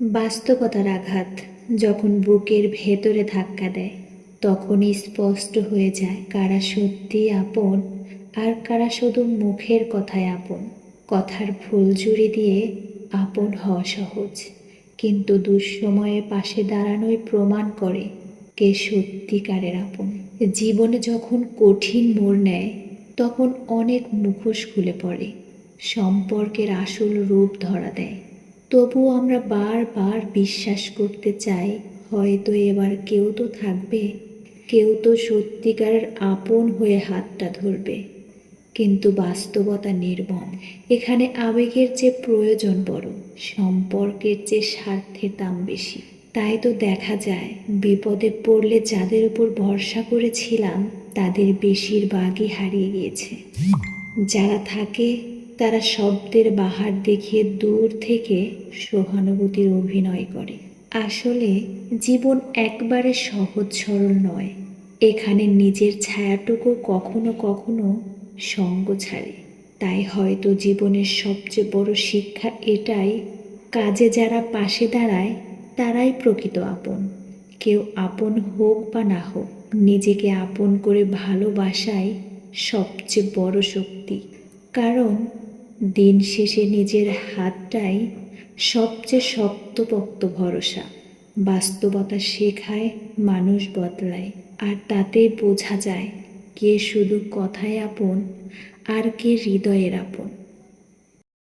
বাস্তবতার আঘাত যখন বুকের ভেতরে ধাক্কা দেয়, তখনই স্পষ্ট হয়ে যায় কারা সত্যি আপন আর কারা শুধু মুখের কথায় আপন। কথার ফুলঝুরি দিয়ে আপন হওয়া সহজ, কিন্তু দুঃসময়ে পাশে দাঁড়ানোই প্রমাণ করে কে সত্যিকারের আপন। জীবনে যখন কঠিন মোড় নেয়, তখন অনেক মুখোশ খুলে পড়ে, সম্পর্কের আসল রূপ ধরা দেয়। তবুও আমরা বারবার বিশ্বাস করতে চাই, হয়তো এবার কেউ তো থাকবে। কেউ তো সত্যিকারের আপন হয়ে হাতটা ধরবে। কিন্তু বাস্তবতা নির্মম। এখানে আবেগের যে প্রয়োজন বড়, সম্পর্কের যে স্বার্থের দাম বেশি। তাই তো দেখা যায়, বিপদে পড়লে যাদের উপর ভরসা করেছিলাম, তাদের বেশিরভাগই হারিয়ে গিয়েছে। যারা থাকে তারা শব্দের বাহার দেখিয়ে দূর থেকে সহানুভূতির অভিনয় করে। আসলে জীবন একবারে সহজ সরল নয়। এখানে নিজের ছায়াটুকু কখনো কখনো সঙ্গ ছাড়ে। তাই হয়তো জীবনের সবচেয়ে বড় শিক্ষা এটাই, কাজে যারা পাশে দাঁড়ায়, তারাই প্রকৃত আপন। কেউ আপন হোক বা না হোক, নিজেকে আপন করে ভালোবাসাই সবচেয়ে বড় শক্তি। কারণ দিন শেষে নিজের হাতটাই সবচেয়ে শক্তপক্ত ভরসা। বাস্তবতা শেখায়, মানুষ বদলায়, আর তাতে বোঝা যায় কে শুধু কথায় আপন আর কে হৃদয়ের আপন।